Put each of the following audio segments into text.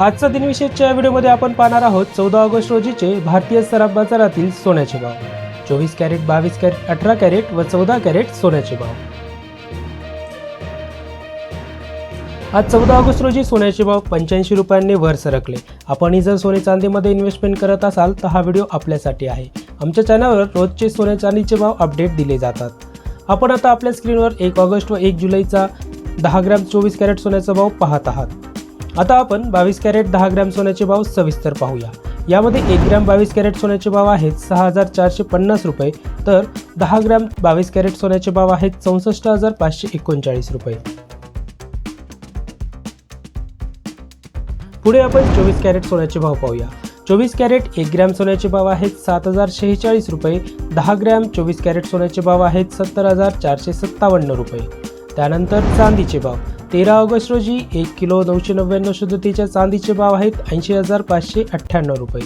आजचा दिनविशेषच्या व्हिडिओमध्ये आपण पाहणार आहोत चौदा ऑगस्ट रोजीचे भारतीय सराफ बाजारातील सोन्याचे भाव. चोवीस कॅरेट बावीस कॅरेट अठरा कॅरेट व चौदा कॅरेट सोन्याचे भाव. आज चौदा ऑगस्ट रोजी सोन्याचे भाव पंच्याऐंशी रुपयांनी वर सरकले. आपणही जर सोने चांदीमध्ये इन्व्हेस्टमेंट करत असाल तर हा व्हिडिओ आपल्यासाठी आहे. आमच्या चॅनलवर रोजचे सोने चांदीचे भाव अपडेट दिले जातात. आपण आता आपल्या स्क्रीनवर एक ऑगस्ट व एक जुलैचा दहा ग्रॅम चोवीस कॅरेट सोन्याचा भाव पाहत आहात. आता आपण बावीस कॅरेट दहा ग्रॅम सोन्याचे भाव सविस्तर पाहूया. यामध्ये एक ग्रॅम बावीस कॅरेट सोन्याचे भाव आहेत सहा हजार चारशे पन्नास रुपये तर दहा ग्रॅम बावीस कॅरेट सोन्याचे भाव आहेत चौसष्ट हजार पाचशे एकोणचाळीस रुपये. पुढे आपण चोवीस कॅरेट सोन्याचे भाव पाहूया. चोवीस कॅरेट एक ग्रॅम सोन्याचे भाव आहेत सात हजार शेहेचाळीस रुपये दहा ग्रॅम चोवीस कॅरेट सोन्याचे भाव आहेत सत्तर हजार चारशे सत्तावन्न रुपये. त्यानंतर चांदीचे भाव. तेरा ऑगस्ट रोजी एक किलो नऊशे नव्याण्णव शुद्धतेच्या चांदीचे भाव आहेत ऐंशी हजार पाचशे अठ्ठ्याण्णव रुपये.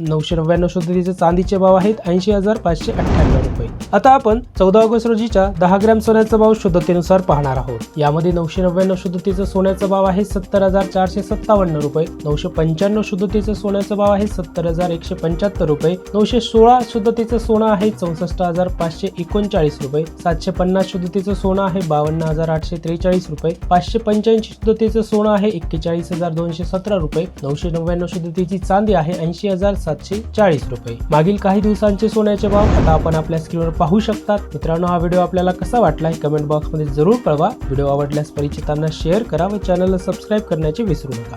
नऊशे नव्याण्णव शुद्धतेचे चांदीचे भाव आहेत ऐंशी हजार पाचशे अठ्ठ्याण्णव रुपये. आता आपण चौदा ऑगस्ट रोजीच्या दहा ग्रॅम सोन्याचा भाव शुद्धतेनुसार पाहणार आहोत. यामध्ये नऊशे नव्याण्णव शुद्धतेचा सोन्याचा भाव आहे सत्तर हजार चारशे सत्तावन्न रुपये नऊशे पंच्याण्णव शुद्धतेचा सोन्याचा भाव आहे सत्तर हजार एकशे पंच्याहत्तर रुपये नऊशे सोळा शुद्धतेचं सोनं आहे चौसष्ट हजार पाचशे एकोणचाळीस रुपये सातशे पन्नास शुद्धतेचं सोनं आहे बावन्न हजार आठशे त्रेचाळीस रुपये पाचशे पंच्याऐंशी शुद्धतेचं सोनं आहे एक्केचाळीस हजार दोनशे सतरा रुपये नऊशे नव्याण्णव शुद्धतेची चांदी आहे ऐंशी हजार सातशे चाळीस रुपये. मागील काही दिवसांचे सोन्याचे भाव आता आपण आपल्या स्क्रीनवर पाहू शकतात. मित्रांनो हा व्हिडिओ आपल्याला कसा वाटला कमेंट बॉक्समध्ये जरूर कळवा. व्हिडिओ आवडल्यास परिचितांना शेअर करा व चॅनलला सबस्क्राईब करण्याचे विसरू नका.